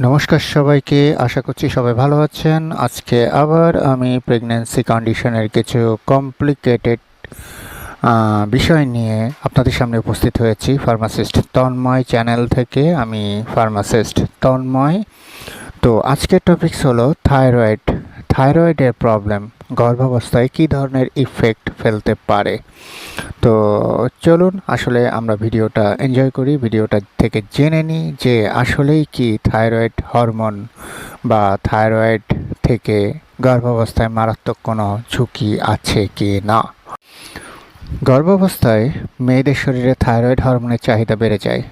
নমস্কার সবাইকে, আশা করছি সবাই ভালো আছেন। আজকে আবার আমি প্রেগন্যান্সি কন্ডিশনের কিছু কমপ্লিকেটেড বিষয় নিয়ে আপনাদের সামনে উপস্থিত হয়েছি। ফার্মাসিস্ট তন্ময় চ্যানেল থেকে আমি ফার্মাসিস্ট তন্ময়। তো আজকের টপিকস হলো থাইরয়েড থাইরয়েডের প্রবলেম গর্ভাবস্থায় কী ধরনের ইফেক্ট ফেলতে পারে? তো চলুন আসলে আমরা ভিডিওটা এনজয় করি, ভিডিওটা থেকে জেনে নিই যে আসলেই কি থাইরয়েড হরমোন বা থাইরয়েড থেকে গর্ভাবস্থায় মারাত্মক কোনো ঝুঁকি আছে কি না? গর্ভাবস্থায় মেয়েদের শরীরে থাইরয়েড হরমোনের চাহিদা বেড়ে যায়।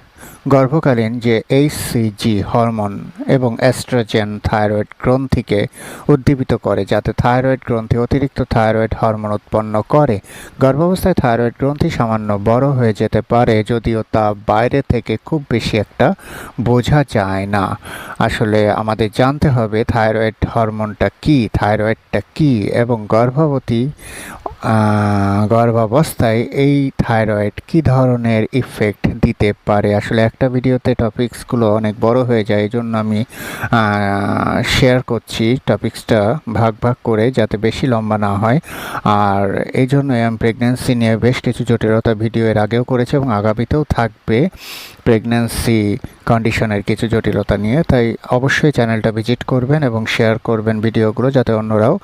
গর্ভকালীন যে এইচসিজি হরমোন এবং অ্যাস্ট্রোজেন থাইরয়েড গ্রন্থিকে উদ্দীপিত করে, যাতে থাইরয়েড গ্রন্থি, অতিরিক্ত থাইরয়েড হরমোন উৎপন্ন করে। গর্ভাবস্থায় থাইরয়েড গ্রন্থি সামান্য বড় হয়ে যেতে পারে, যদিও তা বাইরে থেকে খুব বেশি একটা বোঝা যায় না। আসলে আমাদের জানতে হবে থাইরয়েড হরমোনটা কি থাইরয়েডটা কি এবং গর্ভবতী গর্ভাবস্থায় এই থাইরয়েড কি ধরনের ইফেক্ট দিতে পারে? আসলে একটা ভিডিওতে টপিকসগুলো অনেক বড় হয়ে যায় এই জন্য আমি শেয়ার করছি টপিক্সটা ভাগ ভাগ করে যাতে বেশি লম্বা না হয়। আর এই জন্যই আমি প্রেগনেন্সি নিয়ে বেশ কিছু জটিলতা ভিডিও এর আগেও করেছি এবং আগামীতেও থাকবে। প্রেগনেন্সি কন্ডিশনের কিছু জটিলতা নিয়ে। তাই অবশ্যই চ্যানেলটা ভিজিট করবেন এবং শেয়ার করবেন ভিডিওগুলো যাতে অন্যরাও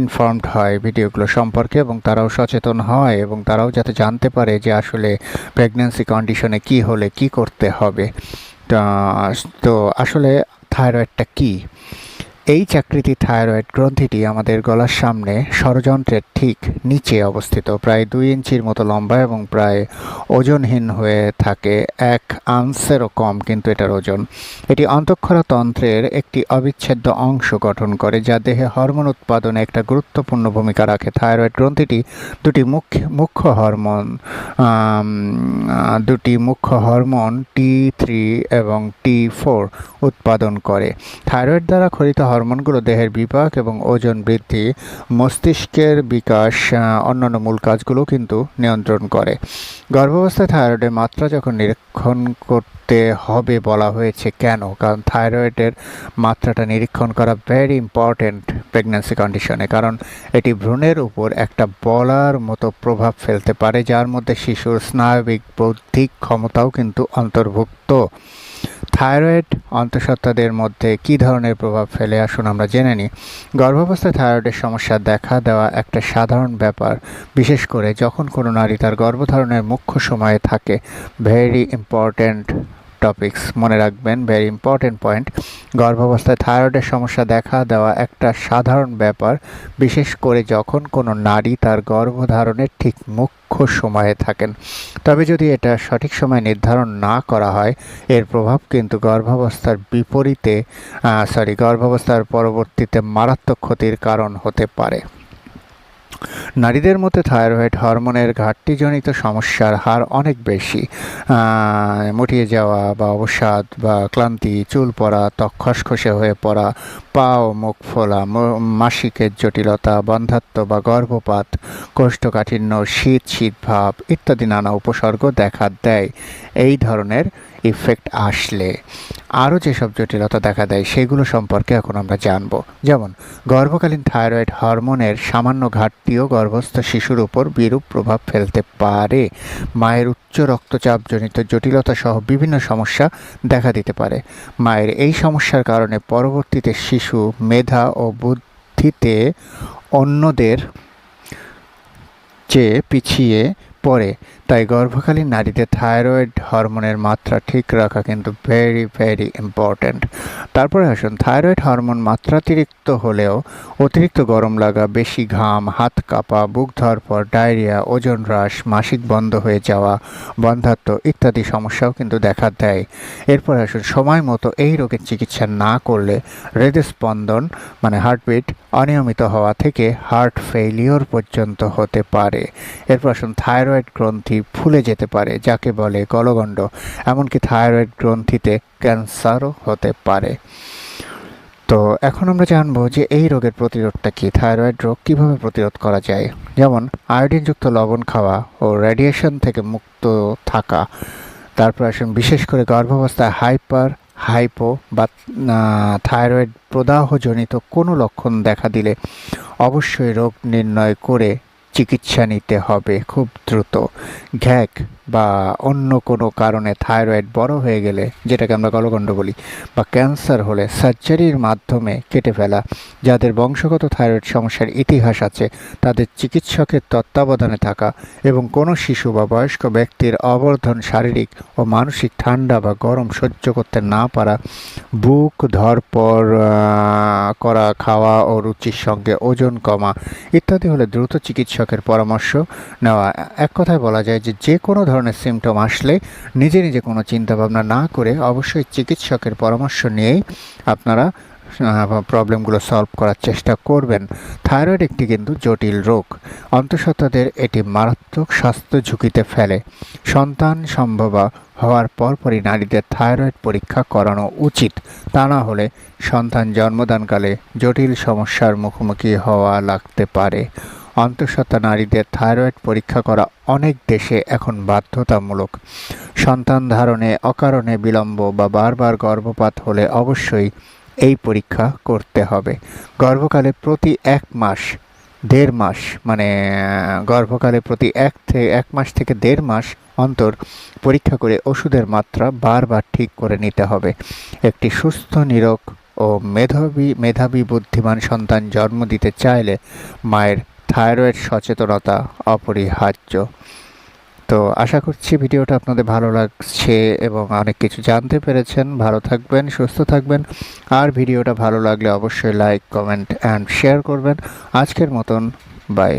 ইনফর্মড হয় ভিডিওগুলো সম্পর্কে এবং তারাও সচেতন হয় এবং তারাও যাতে জানতে পারে যে আসলে প্রেগনেন্সি কন্ডিশনে কি হলে কি করতে হবে। তো আসলে থাইরয়েডটা কী? এই চাকরিটি থাইরয়েড গ্রন্থিটি আমাদের গলার সামনে ষড়যন্ত্রের ঠিক নিচে অবস্থিত, প্রায় দুই ইঞ্চির মতো লম্বা এবং প্রায় ওজনহীন হয়ে থাকে এক আংসেরও কম, কিন্তু এটার ওজন। এটি অন্তঃক্ষরা তন্ত্রের একটি অবিচ্ছেদ্য অংশ গঠন করে, যা দেহে হরমোন উৎপাদনে একটা গুরুত্বপূর্ণ ভূমিকা রাখে। থাইরয়েড গ্রন্থিটি দুটি মুখ্য মুখ্য হরমোন দুটি মুখ্য হরমোন টি থ্রি এবং টি ফোর উৎপাদন করে। থাইরয়েড দ্বারা খরিত হরমোনগুলো দেহের বিপাক এবং ওজন বৃদ্ধি, মস্তিষ্কের বিকাশ অন্যান্য মূল কাজগুলো কিন্তু নিয়ন্ত্রণ করে। গর্ভাবস্থায় থাইরয়েডের মাত্রা যখন নিরীক্ষণ করতে হবে বলা হয়েছে কেন? কারণ থাইরয়েডের মাত্রাটা নিরীক্ষণ করা ভেরি ইম্পর্ট্যান্ট প্রেগন্যান্সি কন্ডিশনে কারণ এটি ভ্রূণের উপর একটা বলার মতো প্রভাব ফেলতে পারে, যার মধ্যে শিশুর স্নায়বিক বৌদ্ধিক ক্ষমতাও কিন্তু অন্তর্ভুক্ত। থাইরয়েড অন্তঃসত্ত্বাদের মধ্যে কি ধরনের প্রভাব ফেলে? আসুন আমরা জেনে নিই। গর্ভাবস্থায় থাইরয়েডের সমস্যা দেখা দেওয়া একটা সাধারণ ব্যাপার। বিশেষ করে যখন কোনো নারী তার গর্ভধারণের মুখ্য সময়ে থাকে। ভেরি ইম্পর্ট্যান্ট টপিকস মনে রাখবেন ভেরি ইম্পর্টেন্ট পয়েন্ট গর্ভাবস্থায় থাইরয়েডের সমস্যা দেখা দেওয়া একটা সাধারণ ব্যাপার, বিশেষ করে যখন কোনো নারী তার গর্ভধারণের ঠিক মুখ্য সময়ে থাকেন। তবে যদি এটা সঠিক সময় নির্ধারণ না করা হয়, এর প্রভাব কিন্তু গর্ভাবস্থার বিপরীতে সরি গর্ভাবস্থার পরবর্তীতে মারাত্মক ক্ষতির কারণ হতে পারে। নারীদের মধ্যে থাইরয়েড হরমোনের ঘাটতিজনিত সমস্যার হার অনেক বেশি। মুটিয়ে যাওয়া বা অবসাদ বা ক্লান্তি, চুল পড়া, ত্বক খসখসে হয়ে পড়া পা ও মুখ ফোলা মাসিকের জটিলতা, বন্ধাত্ম বা গর্ভপাত, কোষ্ঠকাঠিন্য, শীত শীত ভাব ইত্যাদি নানা উপসর্গ দেখা দেয়। এই ধরনের ইফেক্ট আসলে। আরও যেসব জটিলতা দেখা দেয়, সেগুলো সম্পর্কে এখন আমরা জানব। যেমন, গর্ভকালীন থাইরয়েড হরমোনের সামান্য ঘাটতিও গর্ভস্থ শিশুর উপর বিরূপ প্রভাব ফেলতে পারে। মায়ের উচ্চ রক্তচাপজনিত জটিলতা সহ বিভিন্ন সমস্যা দেখা দিতে পারে। মায়ের এই সমস্যার কারণে পরবর্তীতে শিশু, মেধা ও বুদ্ধিতে অন্যদের চেয়ে পিছিয়ে পড়ে, তাই গর্ভকালীন নারীদের থাইরয়েড হরমোনের মাত্রা ঠিক রাখা কিন্তু ভেরি ভেরি ইম্পর্ট্যান্ট তারপরে আসুন, থাইরয়েড হরমোন মাত্রাতিরিক্ত হলেও অতিরিক্ত গরম লাগা, বেশি ঘাম, হাত কাঁপা, বুক ধরপর ডায়রিয়া, ওজন হ্রাস, মাসিক বন্ধ হয়ে যাওয়া, বন্ধাত্ম ইত্যাদি সমস্যাও কিন্তু দেখা দেয়। এরপর আসুন, সময় মতো এই রোগের চিকিৎসা না করলে হৃদস্পন্দন মানে হার্টবিট অনিয়মিত হওয়া থেকে হার্ট ফেইলিওর পর্যন্ত হতে পারে। এরপর আসুন থাইরয়েড গ্রন্থি ফুলে যেতে পারে, যাকে বলে গলগণ্ড। এমনকি থাইরয়েড গ্রন্থিতে ক্যান্সারও হতে পারে। তো এখন আমরা জানব যে এই রোগের প্রতিরোধটা কি? থাইরয়েড রোগ কীভাবে প্রতিরোধ করা যায়? যেমন আয়োডিনযুক্ত লবণ খাওয়া ও রেডিয়েশন থেকে মুক্ত থাকা। তারপর আসুন বিশেষ করে গর্ভাবস্থায় হাইপার হাইপো বা থাইরয়েড প্রদাহজনিত কোনো লক্ষণ দেখা দিলে অবশ্যই রোগ নির্ণয় করে চিকিৎসা নিতে হবে খুব দ্রুত। ঘ্যাক বা অন্য কোনো কারণে থাইরয়েড বড় হয়ে গেলে, যেটাকে আমরা গলগণ্ড বলি, বা ক্যান্সার হলে সার্জারির মাধ্যমে কেটে ফেলা, যাদের বংশগত থাইরয়েড সমস্যার ইতিহাস আছে, তাদের চিকিৎসকের তত্ত্বাবধানে থাকা এবং কোনো শিশু বা বয়স্ক ব্যক্তির অবর্ধন শারীরিক ও মানসিক ঠান্ডা বা গরম সহ্য করতে না পারা, বুক, ধরপর করা, খাওয়া ও রুচির সঙ্গে ওজন কমা ইত্যাদি হলে দ্রুত চিকিৎসকের পরামর্শ নেওয়া। এক কথায় বলা যায় যে যে কোনো ধরনের সিমটম আসলে নিজে নিজে কোনো চিন্তা ভাবনা না করে অবশ্যই চিকিৎসকের পরামর্শ নিয়েই আপনারা প্রবলেমগুলো সলভ করার চেষ্টা করবেন। থাইরয়েড একটি কিন্তু জটিল রোগ। অন্তঃসত্ত্বাদের এটি মারাত্মক স্বাস্থ্য ঝুঁকিতে ফেলে। সন্তান সম্ভব হওয়ার পরপরই নারীদের থাইরয়েড পরীক্ষা করানো উচিত। তা না হলে সন্তান জন্মদানকালে জটিল সমস্যার মুখোমুখি হওয়া লাগতে পারে। অন্তঃসত্ত্বা নারীদের থাইরয়েড পরীক্ষা করা অনেক দেশে এখন বাধ্যতামূলক। সন্তান ধারণে অকারণে বিলম্ব বা বারবার গর্ভপাত হলে অবশ্যই এই পরীক্ষা করতে হবে। গর্ভকালে প্রতি এক মাস, দেড় মাস মানে গর্ভকালে প্রতি এক থেকে এক মাস থেকে দেড় মাস অন্তর পরীক্ষা করে ওষুধের মাত্রা বারবার ঠিক করে নিতে হবে। একটি সুস্থ, নিরোগ ও মেধাবী মেধাবী, বুদ্ধিমান সন্তান জন্ম দিতে চাইলে মায়ের থাইরয়েড সচেতনতা অপরিহার্য। তো আশা করছি ভিডিওটা আপনাদের ভালো লাগছে এবং অনেক কিছু জানতে পেরেছেন। ভালো থাকবেন, সুস্থ থাকবেন। আর ভিডিওটা ভালো লাগলে অবশ্যই লাইক, কমেন্ট, অ্যান্ড শেয়ার করবেন। আজকের মতন, বাই।